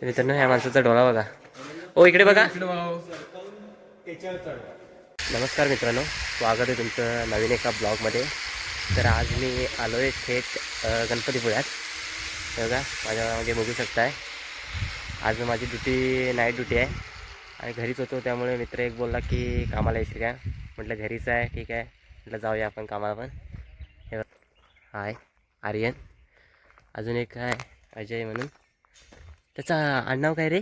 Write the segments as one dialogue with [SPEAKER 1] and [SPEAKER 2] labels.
[SPEAKER 1] तर मित्रांनो ह्या माणसाचा डोळा बघा. ओ इकडे बघा. नमस्कार मित्रांनो स्वागत आहे तुमचं नवीन एका ब्लॉगमध्ये. तर आज मी आलो आहे थेट गणपतीपुळ्यात बघा माझ्या म्हणजे बघू शकताय. आज माझी ड्युटी नाईट ड्युटी आहे. आणि घरीच होतो त्यामुळे मित्र एक बोलला की कामाला येशील का? म्हटलं घरीच आहे ठीक आहे. म्हटलं जाऊया आपण कामाला पण. हे हाय आर्यन. अजून एक आहे अजय म्हणून. त्याचा आडनाव काय रे?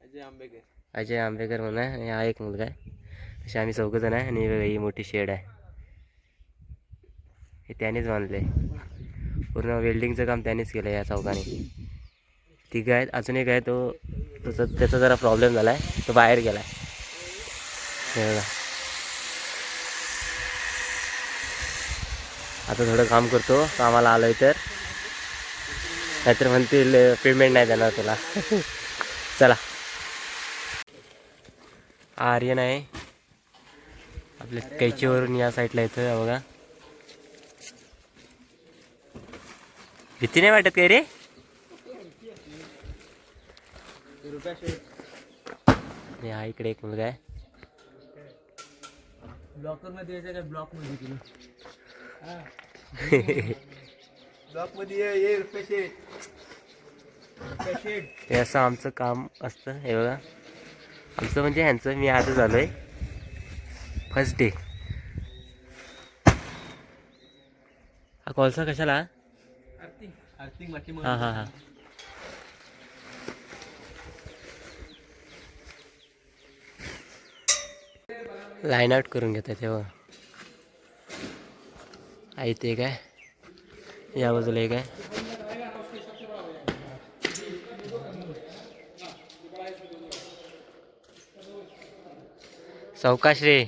[SPEAKER 2] अजय आंबेकर.
[SPEAKER 1] अजय आंबेकर म्हणून आहे. आणि हा एक मुलगा आहे. असे आम्ही चौघजण आहे आणि ही मोठी शेड आहे. हे त्यानेच बांधले पूर्ण वेल्डिंगचं काम त्यानेच केलं या चौकाने तिघं आहेत. अजून एक आहे तो. त्याचा त्याचा जरा प्रॉब्लेम झाला आहे तो बाहेर गेला आहे आता थोडं काम करतो. कामाला आलो आहे तर. नाहीतर म्हणतील पेमेंट नाही देणार तुला. चला. आर्यन आहे. आपल्या कैचीवरून या साईडला येतो आहे बघा. भीती नाही वाटत काय रे? हा इकडे एक मुलगा आहे.
[SPEAKER 2] ब्लॉकरमध्ये यायचं ब्लॉकमध्ये तुला ब्लॉकमध्ये ये रुपये
[SPEAKER 1] हे असं आमचं काम असतं हे बघा. आमचं म्हणजे ह्यांचं मी आजच झालो आहे फर्स्ट डे हा कोळसा कशाला? हां हां हां. लाईन आउट करून घेतात तेव्हा आहे ते काय? या बाजूला एक आहे. सावकाश रे.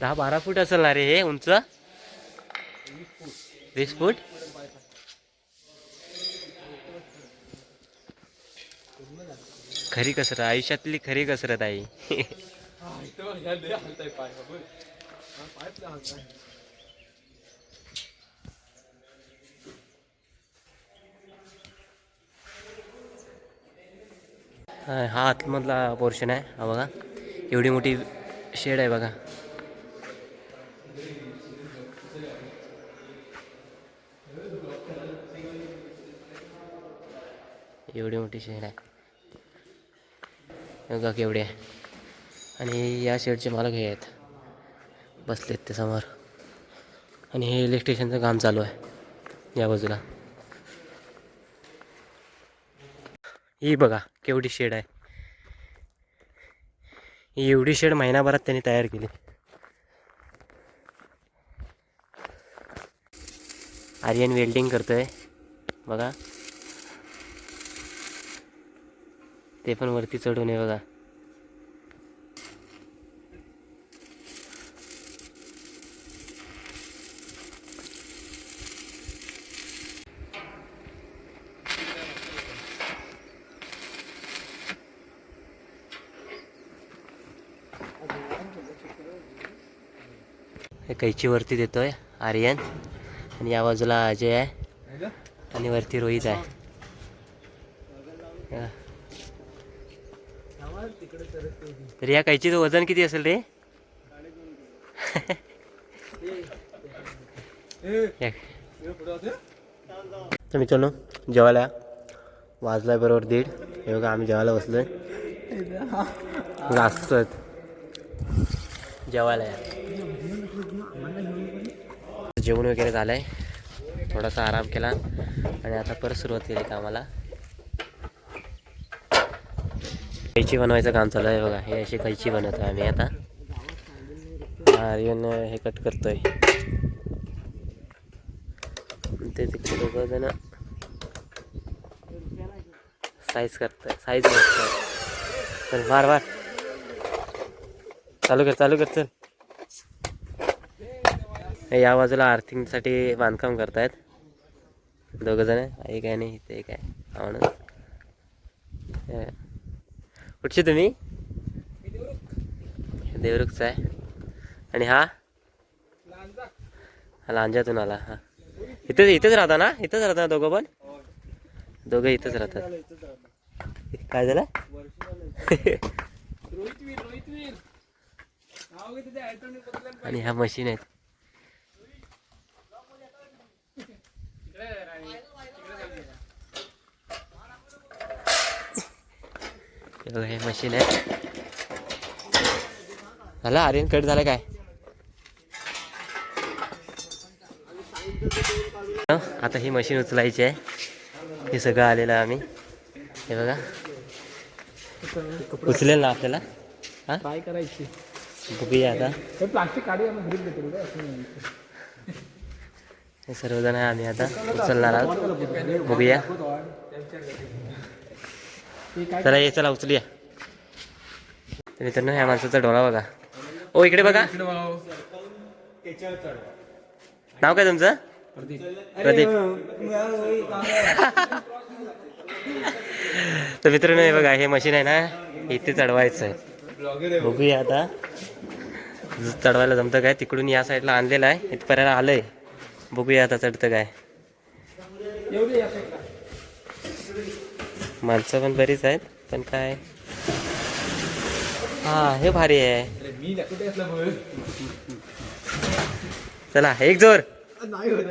[SPEAKER 1] दहा बारा फूट असेल ना रे हे उंच? वीस फूट? खरी कसरत आयुष्यातली खरी कसरत आहे.
[SPEAKER 2] हा
[SPEAKER 1] आतमधला पोर्शन आहे हा बघा. एवढी मोठी शेड आहे बघा. एवढी मोठी शेड आहे. हे बघा केवढी आहे. आणि या शेडचे मालक हे आहेत. बसलेत ते समोर. आणि हे इलेक्ट्रिशियनचं काम चालू आहे. या बाजूला. ही बघा केवढी शेड आहे. ही एवढी शेड महिनाभरात त्यांनी तयार केली. आर्यन वेल्डिंग करतोय. बघा. ते पण वरती चढून आहे बघा. हे कैची वरती देतोय आर्यन. आणि या बाजूला अजय आहे. आणि वरती रोहित आहे. तर या कैचीचं वजन किती असेल रे. तर मित्रांनो जेवायला वाजलाय बरोबर दीड. हे बघा आम्ही जेवायला बसलोय. असतोच जेवायला या. जेवण वगैरे झालं आहे थोडासा आराम केला आणि आता परत सुरुवात केली कामाला. कैची बनवायचं काम चालू आहे बघा. हे अशी कैची बनवतो आम्ही आता. आर्यन हे कट करतोय. ते तिकडे दोघं जण साईज करतोय. साईज करतोय चल मार मार. चालू कर चालू कर चल. या बाजूला आर्थिंगसाठी बांधकाम करतायत. दोघं जण एक आहे नाही इथे एक आहे. म्हणून कुठचे तुम्ही? देवरुखचा आहे. आणि हा? हा लांजातून आला. हा. इथेच इथेच राहता ना? इथेच राहता ना दोघं पण? दोघं इथेच राहतात. काय झालं? आणि ह्या मशीन आहेत. हे मशीन आहे. झाला? आर्यन कट झाला काय? आता ही मशीन उचलायची आहे. हे सगळं आलेलं आम्ही. हे बघा. उचलेल ना आपल्याला? हा?
[SPEAKER 2] काय करायची?
[SPEAKER 1] बघूया आता.
[SPEAKER 2] हे प्लास्टिक काढूया मग ग्रीप देतो रे असं नाही.
[SPEAKER 1] हे सर्वजण आहे आम्ही आता उचलणार आहोत. बघूया. चला ये चला उचलूया. तर मित्रांनो ह्या माणसाचा डोळा बघा. ओ इकडे बघा. नाव काय तुमचं? प्रदीप. तर मित्रांनो हे बघा हे मशीन आहे ना इथे चढवायचं आहे बघूया आता. चढवायला जमतं काय तिकडून या साईडला आणलेलं आहे. इथपर्यंत आलंय. बघूया आता चढतं काय. माणसं पण बरीच आहेत पण काय. हा हे भारी आहे. चला एक जोर.
[SPEAKER 2] नाही होत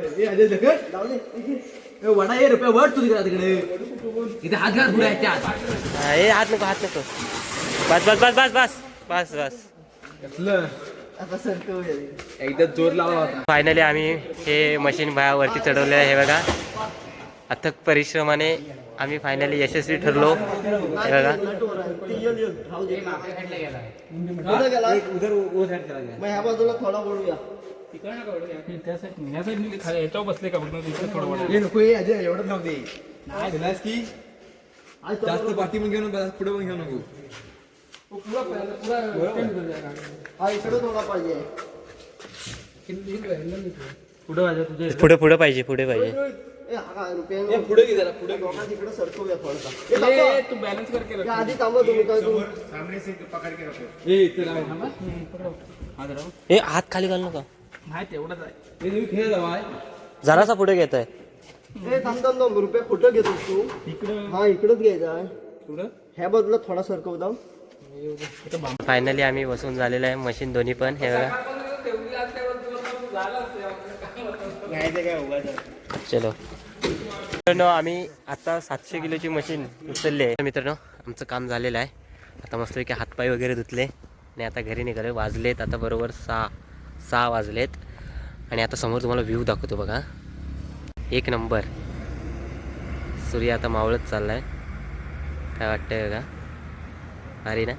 [SPEAKER 1] नको हात नको. बस बस बस बस बस बस बस.
[SPEAKER 2] एकदा जोर लावला होता
[SPEAKER 1] फायनली आम्ही हे मशीन वरती चढवलेलं आहे हे बघा अथक परिश्रमाने आम्ही फायनली यशस्वी ठरलो हे बघा
[SPEAKER 2] खाली याच्यावर बसले का बघ इथे थोडं वडा नको एवढं लाव दे नाही दिलास की जास्त पाठी पण घेऊ नको पुढे वाजा तुझे.
[SPEAKER 1] पुढे पुढे पाहिजे पुढे पाहिजे.
[SPEAKER 2] पुढे घे जरा पुढे तू बॅलन्स करके रख. ए इथे लाव थांबा. हा. जरा
[SPEAKER 1] हे हात खाली घाल नका.
[SPEAKER 2] नाही तेवढंच आहे. हे तुम्ही खेळ जावा
[SPEAKER 1] जरासा पुढे घेत आहे
[SPEAKER 3] ए थांब थांब थांब रुपये कुठं घेतोस तू?
[SPEAKER 2] इकडं.
[SPEAKER 3] हा इकडंच घ्यायचा आहे.
[SPEAKER 2] पुढं?
[SPEAKER 3] ह्या बाजूला थोडा सरकव दाम
[SPEAKER 1] फायनली आम्ही बसून झालेलं आहे मशीन दोन्ही पण हे बघा. चलो. मित्रांनो आम्ही आता सातशे किलोची मशीन उचलली आहे. मित्रांनो आमचं काम झालेलं आहे. आता मस्तपैकी हातपाय वगैरे धुतले. आणि आता घरी निघाले वाजलेत आता बरोबर सहा सहा वाजलेत. आणि आता समोर तुम्हाला व्ह्यू दाखवतो बघा. एक नंबर सूर्य आता मावळत चालला आहे काय वाटतंय बघा? भारी ना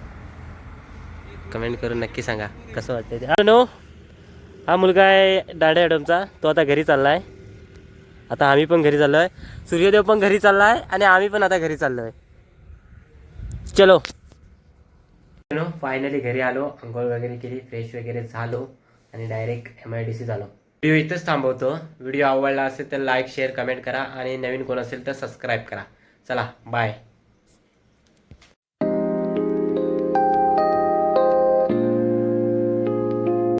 [SPEAKER 1] कमेंट करून नक्की सांगा. कसं वाटतंय ते? नो हा मुलगा आहे डाड्या ॲडमचा तो आता घरी चालला आहे आता आम्ही पण घरी चाललो आहे सूर्यदेव पण घरी चालला आहे आणि आम्ही पण आता घरी चाललो आहे चलो फायनली घरी आलो. अंघोळ वगैरे केली फ्रेश वगैरे झालो आणि direct M I D C झालो. व्हिडिओ इथंच थांबवतो. व्हिडिओ आवडला असेल तर लाईक शेअर कमेंट करा आणि नवीन कोण असेल तर सबस्क्राईब करा. चला बाय